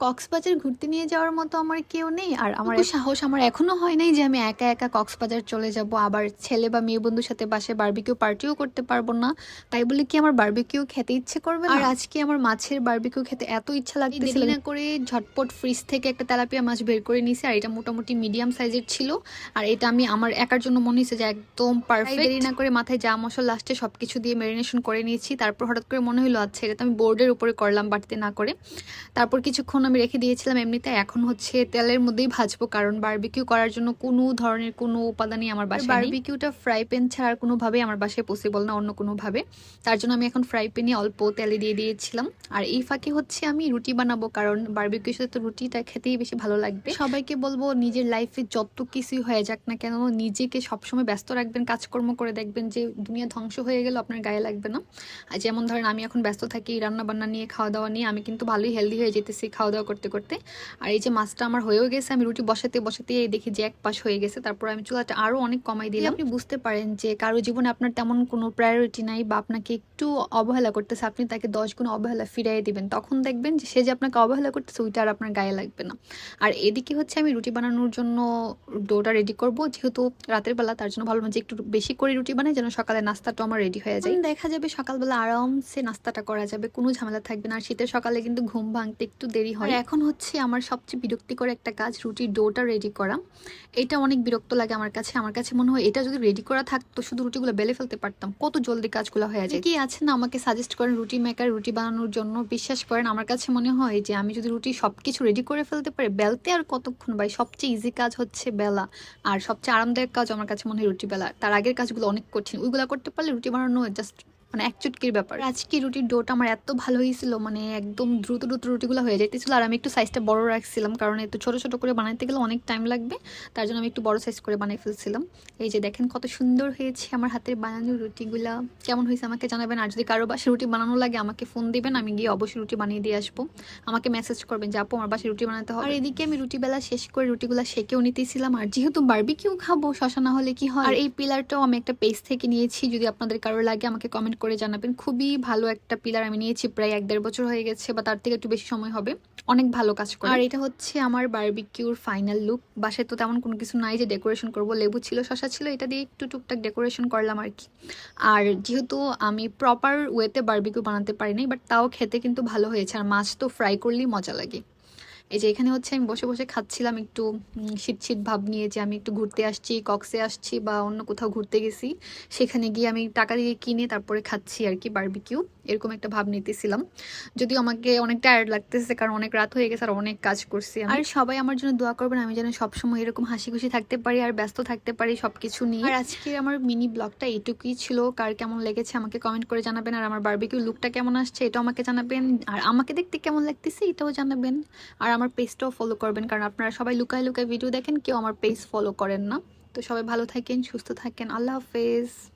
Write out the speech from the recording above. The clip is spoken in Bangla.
কক্সবাজার ঘুরতে নিয়ে যাওয়ার মতো আমার কেউ নেই। আর আমার সাহস আমার এখনও হয় নাই যে আমি একা একা কক্সবাজার চলে যাব। আবার ছেলে বা মেয়ে বন্ধুর সাথে বাসে বারবিকিউ পার্টিও করতে পারব না। তাই বলে কি আমার বারবিকিউ খেতে ইচ্ছে করবে আর আজকে আমার মাছের বারবিকিউ খেতে এত ইচ্ছা লাগতেছিল না করে ঝটপট ফ্রিজ থেকে একটা তেলাপিয়া মাছ বের করে নিয়েছি। আর এটা মোটামুটি মিডিয়াম সাইজের ছিল। আর এটা আমি আমার একার জন্য মনে হয়েছে যে একদম পারফেক্ট দেরি না করে মাথায় যা মশলা লাস্টে সবকিছু দিয়ে ম্যারিনেশন করে নিয়েছি। তারপর হঠাৎ করে মনে হলো আচ্ছা এটা তো আমি বোর্ডের উপরে করলাম বাটিতে না করে। তারপর কিছুক্ষণ আমি রেখে দিয়েছিলাম এমনিতে এখন হচ্ছে তেলের মধ্যেই ভাজবো কারণ বারবিকিউ করার জন্য কোনো ধরনের কোনো উপাদানই আমার বাসায় বারবিকিউটা ফ্রাই প্যান ছাড়া কোনোভাবেই আমার বাসায় পসিবল না অন্য কোনোভাবে। তার জন্য আমি এখন ফ্রাই প্যানে অল্প তেলে দিয়ে দিয়েছিলাম। আর এই ফাঁকে হচ্ছে আমি রুটি বানাবো কারণ বারবিকিউর সাথে তো রুটিটা খেতেই বেশি ভালো লাগবে। সবাইকে বলব নিজের লাইফে যত কিছুই হয়ে যাক না কেন নিজেকে সবসময় ব্যস্ত রাখবেন কাজকর্ম করে দেখবেন যে দুনিয়া ধ্বংস হয়ে গেল আপনার গায়ে লাগবে না। যেমন ধরেন আমি এখন ব্যস্ত থাকি রান্না বান্না নিয়ে খাওয়া দাওয়া নিয়ে আমি কিন্তু ভালোই হেলদি হয়ে যেতেছি খাওয়া দাওয়া করতে করতে। আর এই যে মাছটা আমার হয়েও গেছে আমি রুটি বসাতে বসাতে দেখি যে এক পাশ হয়ে গেছে তারপর আমি চুলাটা আরও অনেক কমাই দিলাম। আপনি বুঝতে পারেন যে কারও জীবনে আপনার তেমন কোনো প্রায়োরিটি নাই বা আপনাকে একটু অবহেলা করতেছে আপনি তাকে দশ গুণ অবহেলা ফিরাই দিবেন। তখন দেখবেন যে সে যে আপনাকে অবহেলা করতেছে ওইটা আর আপনার গায়ে লাগবে না। আর এদিকে হচ্ছে আমি রুটি বানানোর জন্য ডোটা রেডি করব যেহেতু রাতের বেলা তার জন্য ভালো যে একটু বেশি করে রুটি বানাই যেন সকালে নাস্তাটা আমার রেডি হয়ে যায়। দেখা যাবে সকালবেলা আরামসে নাস্তাটা করা যাবে কোনো ঝামেলা থাকবে না। আর শীতের সকালে কিন্তু ঘুম ভাঙতে একটু দেরি হয়। আর এখন হচ্ছে আমার সবচেয়ে বিরক্তিকর একটা কাজ রুটির ডোটা রেডি করা। এটা অনেক বিরক্ত লাগে আমার কাছে। আমার কাছে মনে হয় এটা যদি রেডি করা থাকতো শুধু রুটিগুলো বেলে ফেলতে পারতাম। কত জলদি কাজগুলো হয়ে যায়। কি আছে না আমাকে সাজেস্ট করেন রুটি মেকার রুটি বানানোর জন্য। বিশ্বাস করেন আমার কাছে মনে হয় যে আমি যদি রুটি সব কিছু রেডি করে ফেলতে পারি বেলতে আর কতক্ষণ ভাই সবচেয়ে ইজি কাজ হচ্ছে বেলা। আর সবচেয়ে আরামদায়ক কাজ আমার কাছে মনে হয় রুটি বেলা। তার আগের কাজগুলো অনেক কঠিন। ওইগুলো করতে পারলে রুটি বানানো জাস্ট মানে এক চুটকির ব্যাপার। আজকে রুটির ডোটা আমার এত ভালো হয়েছিল মানে একদম দ্রুত দ্রুত রুটিগুলো হয়ে যাইতেছিল আর আমি একটু সাইজটা বড় রাখছিলাম কারণ একটু ছোট ছোট করে বানাইতে গেলে অনেক টাইম লাগবে তার জন্য আমি একটু বড় সাইজ করে বানিয়ে ফেলছিলাম। এই যে দেখেন কত সুন্দর হয়েছে আমার হাতের বানানো রুটিগুলা। কেমন হয়েছে আমাকে জানাবেন আর যদি কারও বাসায় রুটি বানানো লাগে আমাকে ফোন দিবেন আমি গিয়ে অবশ্যই রুটি বানিয়ে দিয়ে আসব। আমাকে মেসেজ করবেন যে আপু আমার বাসায় রুটি বানাতে হবে। আর এদিকে আমি রুটি বেলা শেষ করে রুটিগুলা সেকেও নিতেছিলাম আর যেহেতু বারবিকিউ খাব শশা না হলে কি হয়? আর এই পিলারটাও আমি একটা পেজ থেকে নিয়েছি যদি আপনাদের কারও লাগে আমাকে কমেন্ট করে জানাবেন। খুবই ভালো একটা পিলার আমি নিয়েছি, প্রায় এক দেড় বছর হয়ে গেছে বা তার থেকে একটু বেশি সময় হবে। অনেক ভালো কাজ করে। আর এটা হচ্ছে আমার বারবিকিউর ফাইনাল লুক বাসায় তো তেমন কোনো কিছু নাই যে ডেকোরেশন করব। লেবু ছিল, শশা ছিল, এটা দিয়ে একটু টুকটাক ডেকোরেশন করলাম আর কি। আর যেহেতু আমি প্রপার ওয়েতে বার্বিকিউ বানাতে পারিনি বাট তাও খেতে কিন্তু ভালো হয়েছে। আর মাছ তো ফ্রাই করলেই মজা লাগে। এই যে এখানে হচ্ছে আমি বসে বসে খাচ্ছিলাম একটু শীত শীত ভাব নিয়ে যে আমি একটু ঘুরতে আসছি, কক্সে আসছি বা অন্য কোথাও ঘুরতে গেছি, সেখানে গিয়ে আমি টাকা দিয়ে কিনে তারপরে খাচ্ছি আর কি বারবিকিউ এরকম একটা ভাব নিতেছিলাম। যদিও আমাকে অনেক টায়ার্ড লাগতেছে কারণ অনেক রাত হয়ে গেছে আর অনেক কাজ করছি আর সবাই আমার জন্য দোয়া করবেন আমি যেন সবসময় এরকম হাসি খুশি থাকতে পারি আর ব্যস্ত থাকতে পারি সব কিছু নিয়ে। আর আজকে আমার মিনি ব্লগটা এইটুকুই ছিল। কার কেমন লেগেছে আমাকে কমেন্ট করে জানাবেন। আর আমার বারবিকিউ লুকটা কেমন আসছে এটাও আমাকে জানাবেন। আর আমাকে দেখতে কেমন লাগতেছে এটাও জানাবেন। আর আমার পেজটাও ফলো করবেন কারণ আপনারা সবাই লুকায় লুকায় ভিডিও দেখেন কেউ আমার পেজ ফলো করেন না। তো সবাই ভালো থাকেন সুস্থ থাকেন। আল্লাহ হাফেজ।